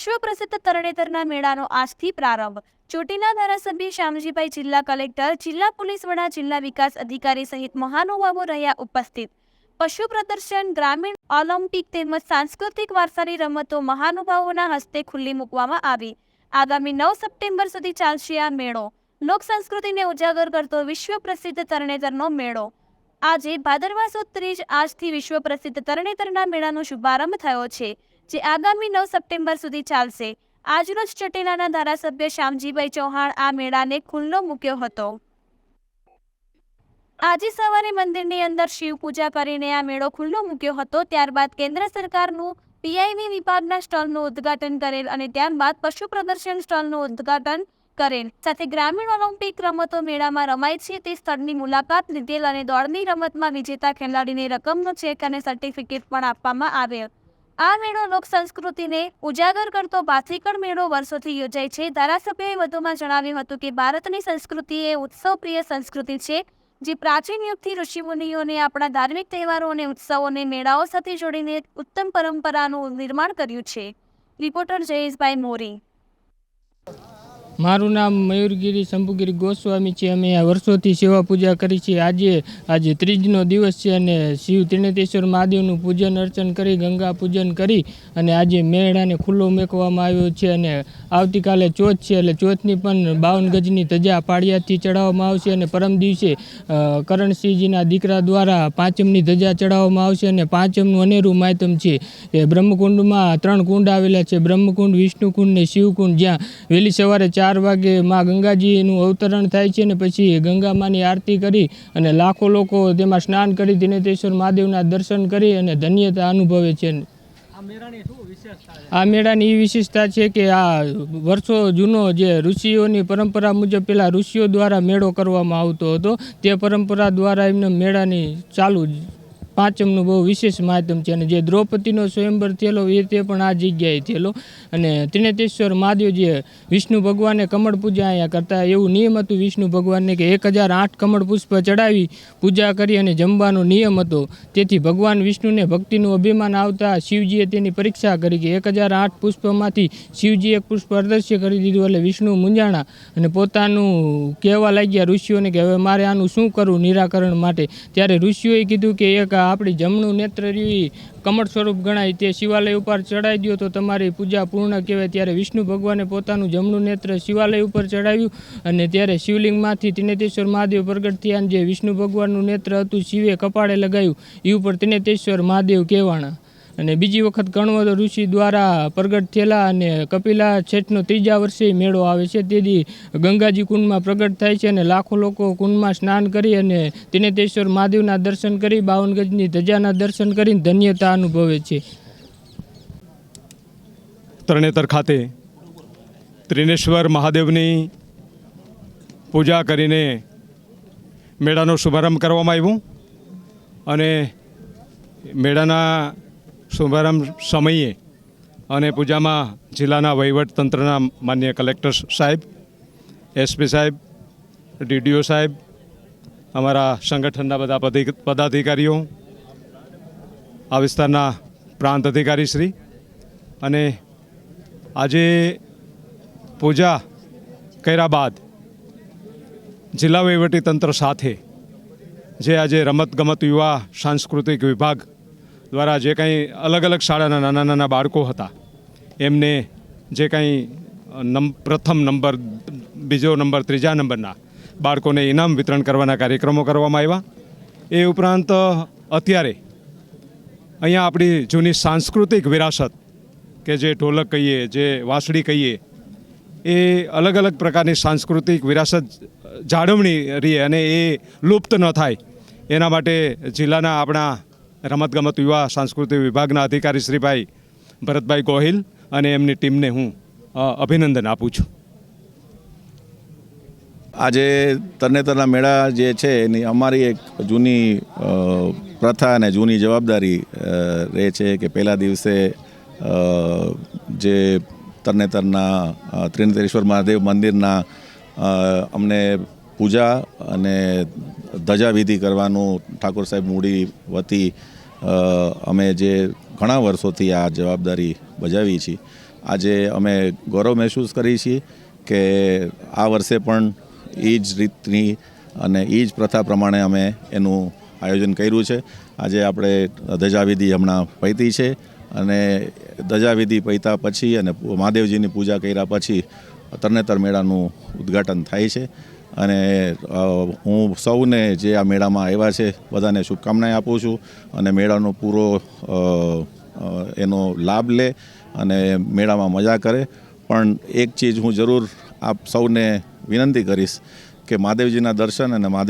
વિશ્વ પ્રસિદ્ધ તરણેતરના મેળાનો આજથી પ્રારંભ. ચોટીલા ધારાસભ્ય શ્યામજીભાઈ જિલ્લા કલેક્ટર, જિલ્લા પોલીસ વડા, જિલ્લા વિકાસ અધિકારી સહિત મહાનુભાવો રહ્યા ઉપસ્થિત. પશુ પ્રદર્શન, ગ્રામીણ ઓલિમ્પિક તેમજ સાંસ્કૃતિક વારસાની રમતો મહાનુભાવોના હસ્તે ખુલ્લી મૂકવામાં આવી. આગામી નવ સપ્ટેમ્બર સુધી ચાલશે આ મેળો. લોક સંસ્કૃતિને ઉજાગર કરતો વિશ્વ પ્રસિદ્ધ તરણેતરનો મેળો. આજે ભાદરવા સુદ ત્રીજ આજથી વિશ્વ પ્રસિદ્ધ તરણેતરના મેળાનો શુભારંભ થયો છે. જે આગામી નવ સપ્ટેમ્બર સુધી ચાલશે. આજરોજ ચટેલાના ધારાસભ્ય શ્યામજીભાઈ ચૌહાણ આ મેળાને ખુલ્લો મૂક્યો હતો. આજે સવારે મંદિરની અંદર શિવ પૂજા કરીને આ મેળો ખુલ્લો મૂક્યો હતો. ત્યારબાદ કેન્દ્ર સરકારનું પીઆઈવી વિભાગના સ્ટોલનું ઉદ્ઘાટન કરેલ અને ત્યારબાદ પશુ પ્રદર્શન સ્ટોલનું ઉદ્ઘાટન કરેલ. સાથે ગ્રામીણ ઓલિમ્પિક રમતો મેળામાં રમાય છે. તે સ્થળની મુલાકાત લીધેલ અને દોડની રમતમાં વિજેતા ખેલાડીને રકમનો ચેક અને સર્ટિફિકેટ પણ આપવામાં આવેલ. આ મેળો લોક સંસ્કૃતિને ઉજાગર કરતો બાથીકડ મેળો વર્ષોથી યોજાય છે. ધારાસભ્યએ વધુમાં જણાવ્યું હતું કે ભારતની સંસ્કૃતિ એ ઉત્સવપ્રિય સંસ્કૃતિ છે, જે પ્રાચીન યુગથી ઋષિમુનિઓને આપણા ધાર્મિક તહેવારો અને ઉત્સવોને મેળાઓ સાથે જોડીને ઉત્તમ પરંપરાનું નિર્માણ કર્યું છે. રિપોર્ટર જયેશભાઈ મોરી. મારું નામ મયુરગીરી શંભુગીરી ગોસ્વામી છે. અમે વર્ષોથી સેવા પૂજા કરી છે. આજે આજે ત્રીજનો દિવસ છે અને શિવ ત્રિનેતેશ્વર મહાદેવનું પૂજન અર્ચન કરી, ગંગા પૂજન કરી અને આજે મેળાને ખુલ્લો મેકવામાં આવ્યો છે અને આવતીકાલે ચોથ છે. એટલે ચોથની પણ બાવન ગજની ધજા પાળિયાથી ચડાવવામાં આવશે અને પરમ દિવસે કરણસિંહજીના દીકરા દ્વારા પાંચમની ધજા ચડાવવામાં આવશે અને પાંચમનું અનેરું માયતમ છે. એ બ્રહ્મકુંડમાં ત્રણ કુંડ આવેલા છે. બ્રહ્મકુંડ, વિષ્ણુકુંડ ને શિવકુંડ. જ્યાં વહેલી સવારે ચાર વાગે માં ગંગાજીનું અવતરણ થાય છે અને પછી ગંગામાની આરતી કરી અને લાખો લોકો તેમાં સ્નાન કરી દિનેતેશ્વર મહાદેવના દર્શન કરી અને ધન્યતા અનુભવે છે. આ મેળાની એ વિશેષતા છે કે આ વર્ષો જૂનો જે ઋષિઓની પરંપરા મુજબ પેલા ઋષિઓ દ્વારા મેળો કરવામાં આવતો હતો. તે પરંપરા દ્વારા એમને મેળાની ચાલુ જ પાંચમનું બહુ વિશેષ માધ્યમ છે અને જે દ્રૌપદીનો સ્વયંવર થયેલો એ તે પણ આ જગ્યાએ થયેલો. અને ત્રિનેતેશ્વર મહાદેવ જે વિષ્ણુ ભગવાને કમળ પૂજા અહીંયા કરતા એવું નિયમ હતું વિષ્ણુ ભગવાનને કે એક હજાર આઠ કમળ પુષ્પ ચડાવી પૂજા કરી અને જમવાનો નિયમ હતો. તેથી ભગવાન વિષ્ણુને ભક્તિનું અભિમાન આવતા શિવજીએ તેની પરીક્ષા કરી કે એક હજાર આઠ પુષ્પમાંથી શિવજી એક પુષ્પ અદૃશ્ય કરી દીધું એટલે વિષ્ણુ મૂંઝાણા. અને પોતાનું કહેવા લાગ્યા ઋષિઓને કે હવે મારે આનું શું કરવું નિરાકરણ માટે? ત્યારે ઋષિઓએ કીધું કે એક આ આપણી જમણું નેત્ર રહ્યું કમળ સ્વરૂપ ગણાય તે શિવાલય ઉપર ચડાવી દો તો તમારી પૂજા પૂર્ણ કહેવાય. ત્યારે વિષ્ણુ ભગવાને પોતાનું જમણું નેત્ર શિવાલય ઉપર ચડાવ્યું અને ત્યારે શિવલિંગમાંથી ત્રિનેતેશ્વર મહાદેવ પ્રગટ થયા જે વિષ્ણુ ભગવાનનું નેત્ર હતું, શિવે કપાળે લગાવ્યું એ ઉપર ત્રિનેતેશ્વર મહાદેવ કહેવાણા અને બીજી વખત કણવદ ઋષિ દ્વારા પ્રગટ થયેલા અને કપિલા છેઠનો ત્રીજા વર્ષે મેળો આવે છે. તેથી ગંગાજી કુંડમાં પ્રગટ થાય છે અને લાખો લોકો કુંડમાં સ્નાન કરી અને તિનેતેશ્વર મહાદેવના દર્શન કરી બાવન ગજની ધજાના દર્શન કરીને ધન્યતા અનુભવે છે. તરણેતર ખાતે ત્રિનેશ્વર મહાદેવની પૂજા કરીને મેળાનો શુભારંભ કરવામાં આવ્યું. અને મેળાના શુભારંભ સમયે અને પૂજામાં જિલ્લાના વહીવટ તંત્રના માન્ય કલેક્ટર સાહેબ, એસપી સાહેબ, ડીડીઓ સાહેબ, અમારા સંગઠનના બધા પદી- પદાધિકારીઓ, આ વિસ્તારના પ્રાંત અધિકારી શ્રી અને આજે પૂજા કર્યા બાદ જિલ્લા વહીવટી તંત્ર સાથે જે આજે રમતગમત યુવા સાંસ્કૃતિક વિભાગ દ્વારા જે કંઈ અલગ અલગ શાળાના નાના નાના બાળકો હતા, એમને જે કંઈ પ્રથમ નંબર, બીજો નંબર, ત્રીજા નંબરના બાળકોને ઇનામ વિતરણ કરવાના કાર્યક્રમો કરવામાં આવ્યા. એ ઉપરાંત અત્યારે અહીંયા આપણી જૂની સાંસ્કૃતિક વિરાસત કે જે ઢોલક કહીએ, જે વાંસળી કહીએ, એ અલગ અલગ પ્રકારની સાંસ્કૃતિક વિરાસત જાળવણી રહે અને એ લુપ્ત ન થાય. એના માટે જિલ્લાના આપણા રમતગમત યુવા સાંસ્કૃતિક વિભાગના અધિકારી શ્રીભાઈ ભરતભાઈ ગોહિલ અને એમની ટીમને હું અભિનંદન આપું છું. આજે તરણેતરના મેળા જે છે એની અમારી એક જૂની પ્રથા અને જૂની જવાબદારી રહે છે કે પહેલા દિવસે જે તરણેતરના અ, ત્રિનેતરેશ્વર મહાદેવ મંદિરના અમને પૂજા અને ધજાવિધિ કરવાનું, ઠાકોર સાહેબ મૂડી વતી અમે જે ઘણા વર્ષોથી આ જવાબદારી બજાવી છીએ. આજે અમે ગૌરવ મહેસૂસ કરી છીએ કે આ વર્ષે પણ એ જ રીતની અને એ જ પ્રથા પ્રમાણે અમે એનું આયોજન કર્યું છે. આજે આપણે ધજાવિધિ હમણાં પૈતી છે અને ધજાવિધિ પૈતા પછી અને મહાદેવજીની પૂજા કર્યા પછી તરણેતર મેળાનું ઉદ્ઘાટન થાય છે. અને હું સૌને જે આ મેળામાં આવ્યા છે, બધાને શુભકામનાએ આપું છું અને મેળાનો પૂરો એનો લાભ લે અને મેળામાં મજા કરે. પણ એક ચીજ હું જરૂર આપ સૌને વિનંતી કરીશ કે મહાદેવજીના દર્શન અને મહાદેવ